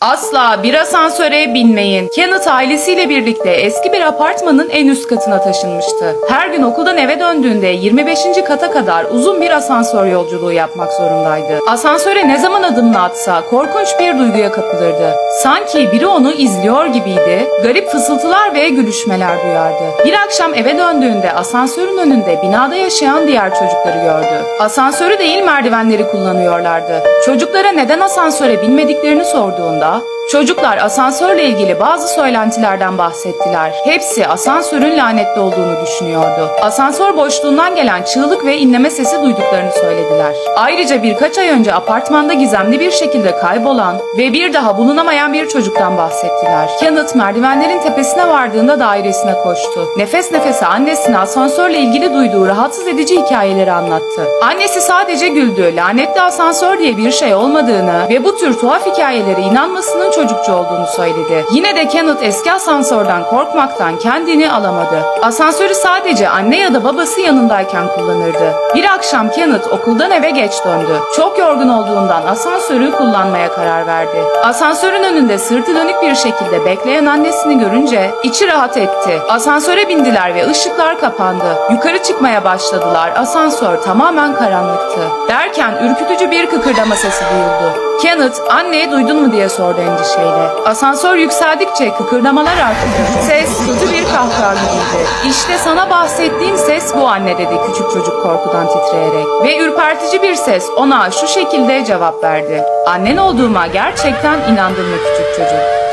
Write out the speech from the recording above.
Asla bir asansöre binmeyin. Kenneth ailesiyle birlikte eski bir apartmanın en üst katına taşınmıştı. Her gün okuldan eve döndüğünde 25. kata kadar uzun bir asansör yolculuğu yapmak zorundaydı. Asansöre ne zaman adımını atsa korkunç bir duyguya kapılırdı. Sanki biri onu izliyor gibiydi. Garip fısıltılar ve gülüşmeler duyardı. Bir akşam eve döndüğünde asansörün önünde binada yaşayan diğer çocukları gördü. Asansörü değil merdivenleri kullanıyorlardı. Çocuklara neden asansöre binmediklerini sorduğunda Çocuklar asansörle ilgili bazı söylentilerden bahsettiler. Hepsi asansörün lanetli olduğunu düşünüyordu. Asansör boşluğundan gelen çığlık ve inleme sesi duyduklarını söylediler. Ayrıca birkaç ay önce apartmanda gizemli bir şekilde kaybolan ve bir daha bulunamayan bir çocuktan bahsettiler. Kenneth merdivenlerin tepesine vardığında dairesine koştu. Nefes nefese annesine asansörle ilgili duyduğu rahatsız edici hikayeleri anlattı. Annesi sadece güldü. Lanetli asansör diye bir şey olmadığını ve bu tür tuhaf hikayelere inanmasının çocukça olduğunu söyledi. Yine de Kenneth eski asansörden korkmaktan kendini alamadı. Asansörü sadece anne ya da babası yanındayken kullanırdı. Bir akşam Kenneth okuldan eve geç döndü. Çok yorgun olduğundan asansörü kullanmaya karar verdi. Asansörün önünde sırtı dönük bir şekilde bekleyen annesini görünce içi rahat etti. Asansöre bindiler ve ışıklar kapandı. Yukarı çıkmaya başladılar. Asansör tamamen karanlıktı. Derken ürkütücü bir kıkırdama sesi duyuldu. Kenneth, anne duydun mu diye sordu endişeyle. Asansör yükseldikçe kıkırdamalar arttı. Ses kötü bir kahkaha gibiydi. İşte sana bahsettiğim ses bu anne dedi küçük çocuk korkudan titreyerek. Ve ürpertici bir ses ona şu şekilde cevap verdi. Annen olduğuma gerçekten inandın mı küçük çocuk?